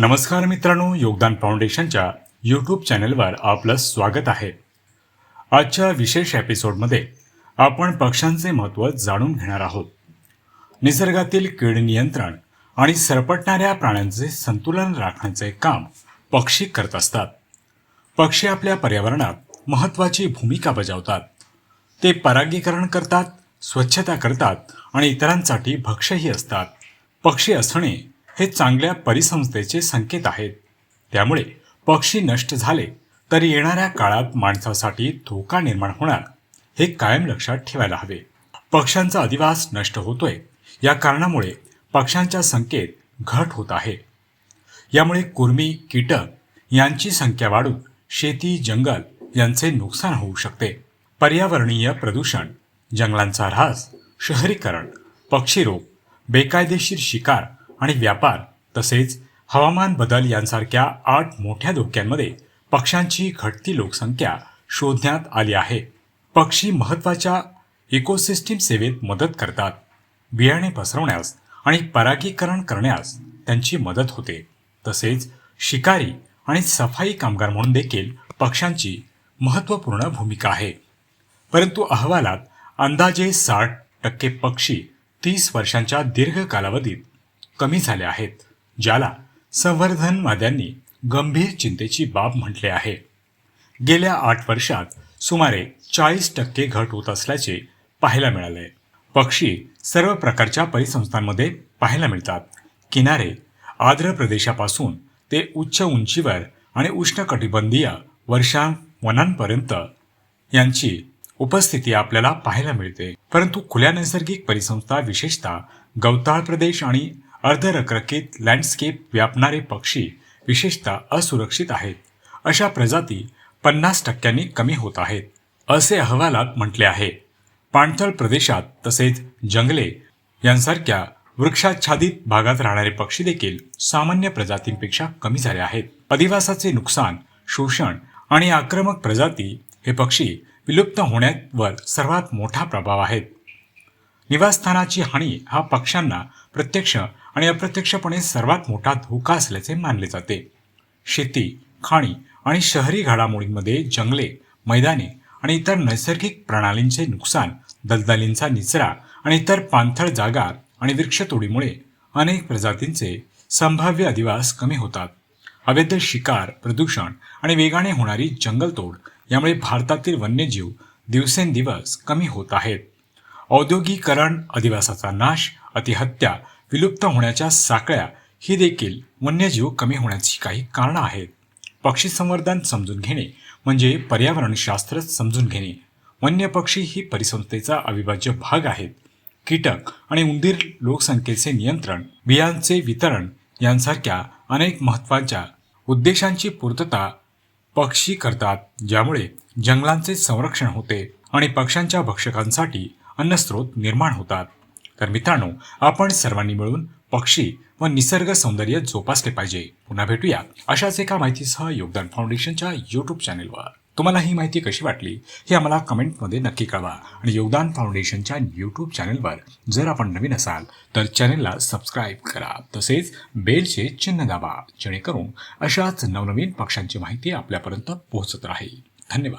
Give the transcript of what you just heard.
नमस्कार मित्रांनो योगदान फाउंडेशनच्या यूट्यूब चॅनलवर आपलं स्वागत आहे. आजच्या विशेष एपिसोडमध्ये आपण पक्ष्यांचे महत्त्व जाणून घेणार आहोत. निसर्गातील कीड नियंत्रण आणि सरपटणाऱ्या प्राण्यांचे संतुलन राखण्याचे काम पक्षी करत असतात. पक्षी आपल्या पर्यावरणात महत्त्वाची भूमिका बजावतात. ते परागीकरण करतात स्वच्छता करतात आणि इतरांसाठी भक्ष्यही असतात. पक्षी असणे हे चांगल्या परिसंस्थेचे संकेत आहेत. त्यामुळे पक्षी नष्ट झाले तर येणाऱ्या काळात माणसासाठी धोका निर्माण होणार हे कायम लक्षात ठेवायला हवे. पक्ष्यांचा अधिवास नष्ट होतोय या कारणामुळे पक्ष्यांच्या संख्येत घट होत आहे. यामुळे कुर्मी कीटक यांची संख्या वाढून शेती जंगल यांचे नुकसान होऊ शकते. पर्यावरणीय प्रदूषण जंगलांचा ऱ्हास शहरीकरण पक्षीरोग बेकायदेशीर शिकार आणि व्यापार तसेच हवामान बदल यांसारख्या आठ मोठ्या धोक्यांमध्ये पक्ष्यांची घटती लोकसंख्या शोधण्यात आली आहे. पक्षी महत्त्वाच्या इकोसिस्टीम सेवेत मदत करतात. बियाणे पसरवण्यास आणि परागीकरण करण्यास त्यांची मदत होते. तसेच शिकारी आणि सफाई कामगार म्हणून देखील पक्ष्यांची महत्त्वपूर्ण भूमिका आहे. परंतु अहवालात अंदाजे साठ टक्के पक्षी तीस वर्षांच्या दीर्घ कालावधीत कमी झाले आहेत ज्याला संवर्धनवाद्यांनी गंभीर चिंतेची बाब म्हटले आहे. गेल्या आठ वर्षात सुमारे चाळीस टक्के घट होत असल्याचे पाहायला मिळाले पक्षी सर्व प्रकारच्या परिसंस्थांमध्ये पाहायला मिळतात. किनारे आर्द्र प्रदेशापासून ते उच्च उंचीवर आणि उष्णकटिबंधीय वर्षां वनांपर्यंत यांची उपस्थिती आपल्याला पाहायला मिळते. परंतु खुल्या नैसर्गिक परिसंस्था विशेषतः गवताळ प्रदेश आणि अर्धरखरखीत लँडस्केप व्यापणारे पक्षी विशेषतः असुरक्षित आहेत. अशा प्रजाती पन्नास टक्क्यांनी कमी होत आहेत असे अहवालात म्हटले आहे. पाणथळ प्रदेशात तसेच जंगले यांसारख्या वृक्षाच्छादित भागात राहणारे पक्षी देखील सामान्य प्रजातींपेक्षा कमी झाले आहेत. अधिवासाचे नुकसान शोषण आणि आक्रमक प्रजाती हे पक्षी विलुप्त होण्यावर सर्वात मोठा प्रभाव आहेत. निवासस्थानाची हानी हा पक्ष्यांना प्रत्यक्ष आणि अप्रत्यक्षपणे सर्वात मोठा धोका असल्याचे मानले जाते. शेती खाणी आणि शहरी घडामोडींमध्ये जंगले मैदाने आणि इतर नैसर्गिक प्रणालींचे नुकसान दलदलींचा निचरा आणि इतर पाणथळ जागा आणि वृक्षतोडीमुळे अनेक प्रजातींचे संभाव्य अधिवास कमी होतात. अवैध शिकार प्रदूषण आणि वेगाने होणारी जंगलतोड यामुळे भारतातील वन्यजीव दिवसेंदिवस कमी होत आहेत. औद्योगिकरण अधिवासाचा नाश अतिहत्या विलुप्त होण्याच्या साकळ्या ही देखील वन्यजीव कमी होण्याची काही कारणं आहेत. पक्षी संवर्धन समजून घेणे म्हणजे पर्यावरणशास्त्र समजून घेणे. वन्य पक्षी ही परिसंस्थेचा अविभाज्य भाग आहेत. कीटक आणि उंदीर लोकसंख्येचे नियंत्रण बियांचे वितरण यांसारख्या अनेक महत्त्वाच्या उद्देशांची पूर्तता पक्षी करतात ज्यामुळे जंगलांचे संरक्षण होते आणि पक्ष्यांच्या भक्षकांसाठी अन्नस्रोत निर्माण होतात. तर मित्रांनो आपण सर्वांनी मिळून पक्षी व निसर्ग सौंदर्य जोपासले पाहिजे. पुन्हा भेटूया अशाच एका माहितीसह योगदान फाउंडेशनच्या यूट्यूब चॅनेलवर. तुम्हाला ही माहिती कशी वाटली हे आम्हाला कमेंटमध्ये नक्की कळवा. आणि योगदान फाउंडेशनच्या यूट्यूब चॅनेलवर जर आपण नवीन असाल तर चॅनेलला सबस्क्राईब करा. तसेच बेलचे चिन्ह दाबा जेणेकरून अशाच नवनवीन पक्षांची माहिती आपल्यापर्यंत पोहोचत राहील. धन्यवाद.